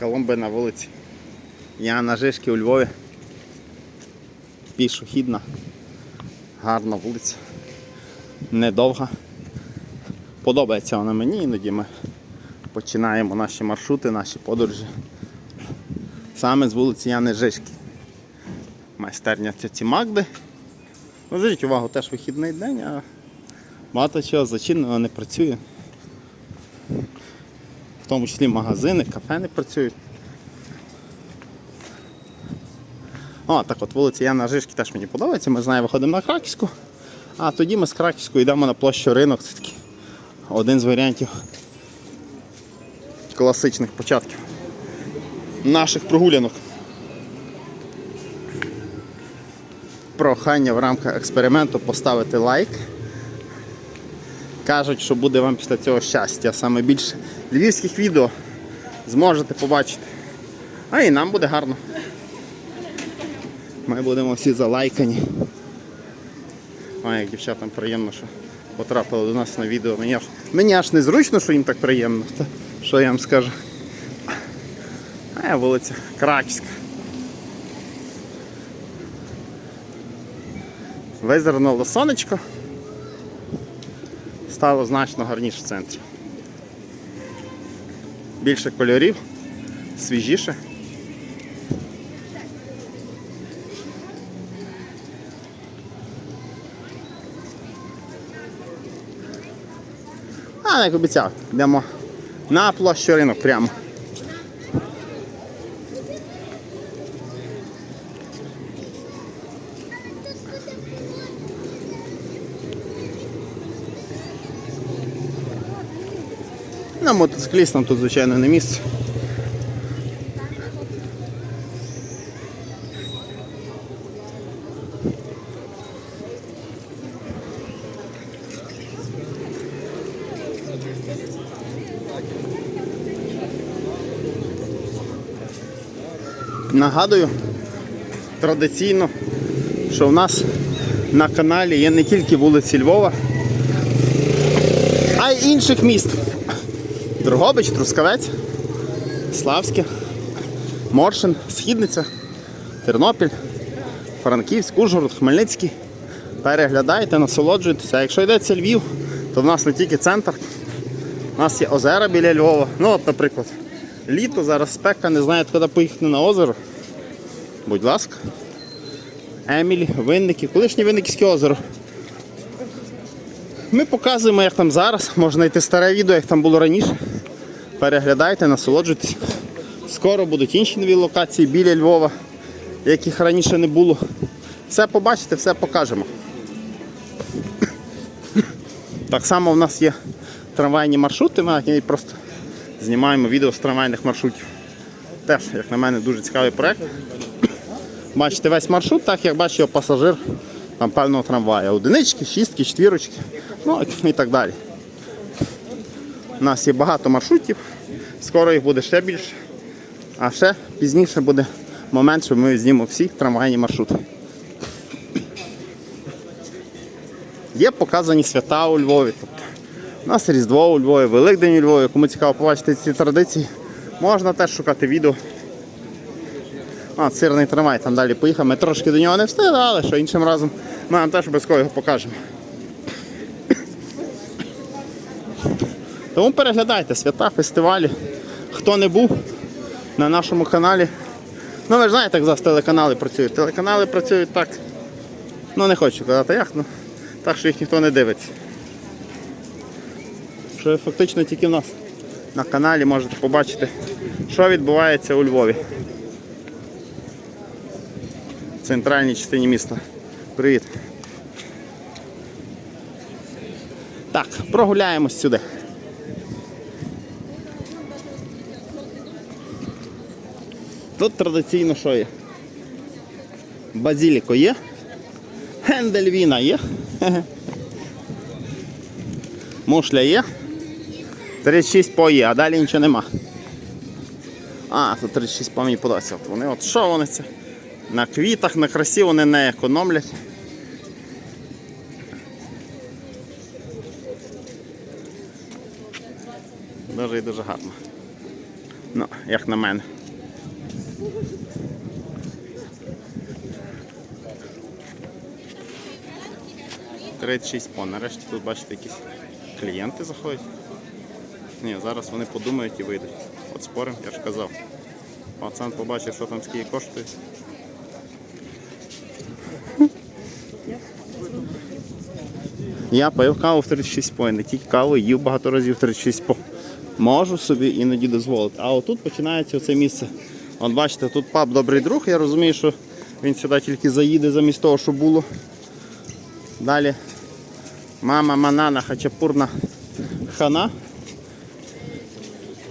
Коломби на вулиці. Я на Жишки у Львові. Пішохідна. Гарна вулиця. Недовга. Подобається вона мені, іноді ми починаємо наші маршрути, наші подорожі. Саме з вулиці Яни Жишки. Майстерня тьоті Магди. Ну, зверніть увагу, теж вихідний день, а багато чого зачинено не працює. В тому числі магазини, кафе не працюють. О, так от вулиця Яна Жишки теж мені подобається. Ми з нею виходимо на Краківську, а тоді ми з Краківську йдемо на площу ринок. Це такий один з варіантів класичних початків наших прогулянок. Прохання в рамках експерименту поставити лайк. Кажуть, що буде вам після цього щастя. Саме більше львівських відео зможете побачити. А і нам буде гарно. Ми будемо всі залайкані. А як дівчатам приємно, що потрапили до нас на відео. Мені аж, мені аж незручно, що їм так приємно. Та, що я вам скажу. А я вулиця Краківська. Визирнуло сонечко. Стало значно гарніше в центрі. Більше кольорів, свіжіше. А, як обіцяв, йдемо на площу ринок прямо. На мотоциклістам тут, звичайно, не місце. Нагадую традиційно, що в нас на каналі є не тільки вулиці Львова, а й інших міст. Дрогобич, Трускавець, Славське, Моршин, Східниця, Тернопіль, Франківськ, Ужгород, Хмельницький. Переглядайте, насолоджуйтеся. А якщо йдеться Львів, то в нас не тільки центр, у нас є озера біля Львова. Ну от, наприклад, літо, зараз спека, не знаєте, куди поїхати на озеро. Будь ласка. Емілі, Винники, колишнє Винниківське озеро. Ми показуємо, як там зараз. Можна знайти старе відео, як там було раніше. Переглядайте, насолоджуйтесь. Скоро будуть інші нові локації біля Львова, яких раніше не було. Все побачите, все покажемо. Так само в нас є трамвайні маршрути, ми просто знімаємо відео з трамвайних маршрутів. Теж, як на мене, дуже цікавий проект. Бачите весь маршрут, так як бачив пасажир там певного трамвая. Одинички, шістки, четвірочки, ну і так далі. У нас є багато маршрутів, скоро їх буде ще більше. А ще пізніше буде момент, що ми знімемо всі трамвайні маршрути. Є показані свята у Львові. Тобто, у нас Різдво у Львові, Великдень у Львові. Кому цікаво побачити ці традиції, можна теж шукати відео. А, сирний трамвай там далі поїхав. Ми трошки до нього не встигли, але що іншим разом ми вам теж обов'язково його покажемо. Тому переглядайте свята, фестивалі. Хто не був на нашому каналі. Ну ви ж знаєте, як зараз телеканали працюють. Телеканали працюють так. Ну не хочу казати як, ну так, що їх ніхто не дивиться. Що фактично тільки в нас на каналі можете побачити, що відбувається у Львові. В центральній частині міста. Привіт. Так, прогуляємось сюди. Тут традиційно що є? Базіліко є. Гендельвіна є. Мушля є. 36 по є, а далі нічого нема. А, тут 36 по мені подобається. От Вони от що вони це? На квітах, на красі вони не економлять. Дуже і дуже гарно. Ну, як на мене. Тридцять шість по. Нарешті тут бачите якісь клієнти заходять. Ні, зараз вони подумають і вийдуть. От спорим, я ж казав. Пацан побачив, що там скільки коштує. Я пив каву в 36 по, не тільки каву, їв багато разів 36 по. Можу собі іноді дозволити. А отут починається це місце. От бачите, тут паб добрий друг, я розумію, що він сюди тільки заїде замість того, що було. Далі мама манана хачапурна хана.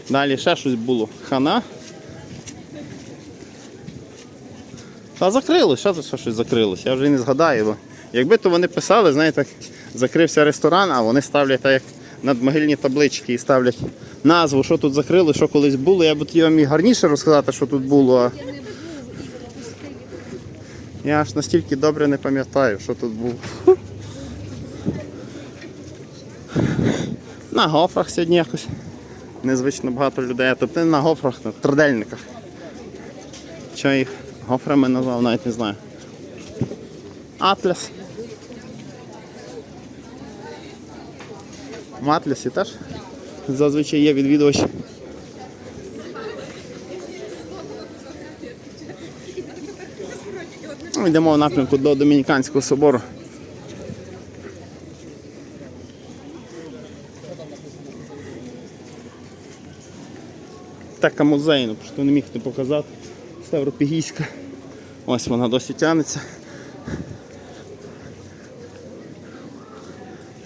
Далі ще щось було. Хана. Та закрилось, що це щось закрилось? Я вже і не згадаю. Бо якби то вони писали, знаєте, закрився ресторан, а вони ставлять так, як надмогильні таблички і ставлять назву, що тут закрили, що колись було. Я б тоді вам і гарніше розказати, що тут було. Я аж настільки добре не пам'ятаю, що тут було. На гофрах сьогодні якось незвично багато людей. Тобто не на гофрах, на трудельниках. Що їх гофрами назвав, навіть не знаю. Атлас. В Атласі теж зазвичай є відвідувачі. Ну, Йдемо в напрямку до Домініканського собору. Така музейна, просто не міг не показати. Ставропігійська. Ось вона досі тягнеться.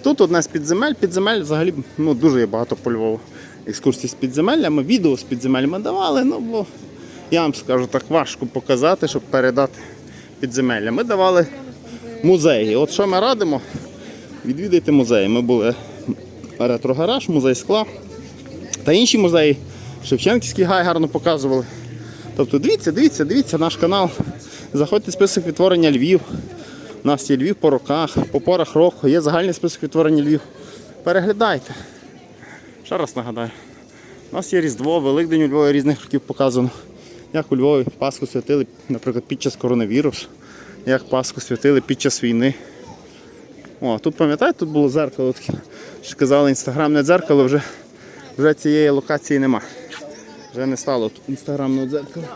Тут одна з підземель. Підземель взагалі ну, дуже є багато по Львову. Екскурсій з підземеллями, відео з підземеллями давали, ну бо я вам скажу так важко показати, щоб передати підземелля. Ми давали музеї. От що ми радимо? Відвідайте музеї. Ми були ретрогараж, музей скла та інші музеї. Шевченківський гай гарно показували. Тобто дивіться, дивіться, дивіться наш канал. Заходьте в список відтворення Львів. У нас є Львів по роках, по порах року, є загальний список відтворення Львів. Переглядайте. Ще раз нагадаю. У нас є Різдво, Великдень у Львові різних років показано. Як у Львові Пасху святили, наприклад, під час коронавірусу, як Пасху святили під час війни. О, тут пам'ятаєте, тут було зеркало таке. Що казали, інстаграмне дзеркало, вже, вже цієї локації нема. Вже не стало тут інстаграмного дзеркала.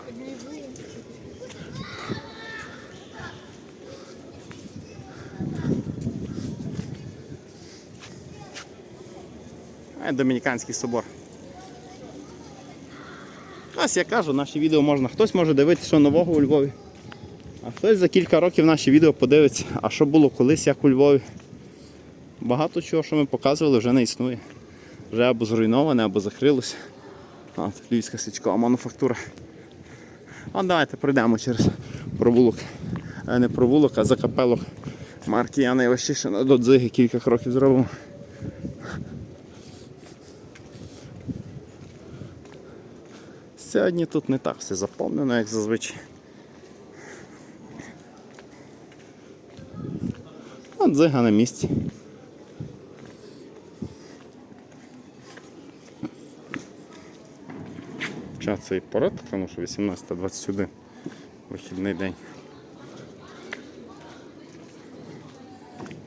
Домініканський собор. Ось я кажу, наші відео можна. Хтось може дивитися, що нового у Львові. А хтось за кілька років наші відео подивиться, а що було колись, як у Львові. Багато чого, що ми показували, вже не існує. Вже або зруйноване, або закрилося. От, львівська свічкова мануфактура. От давайте пройдемо через провулок. Е, Не провулок, а закапелок марки Яна Іващишина до Дзиги кілька кроків зробимо. Сьогодні тут не так все заповнено, як зазвичай. От дзига на місці. Час цей порад, тому що 18.21 вихідний день.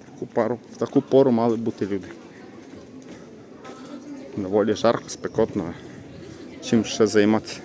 Таку пару, в таку пору мали бути люди. Доволі жарко, спекотно. Чим ще займатися?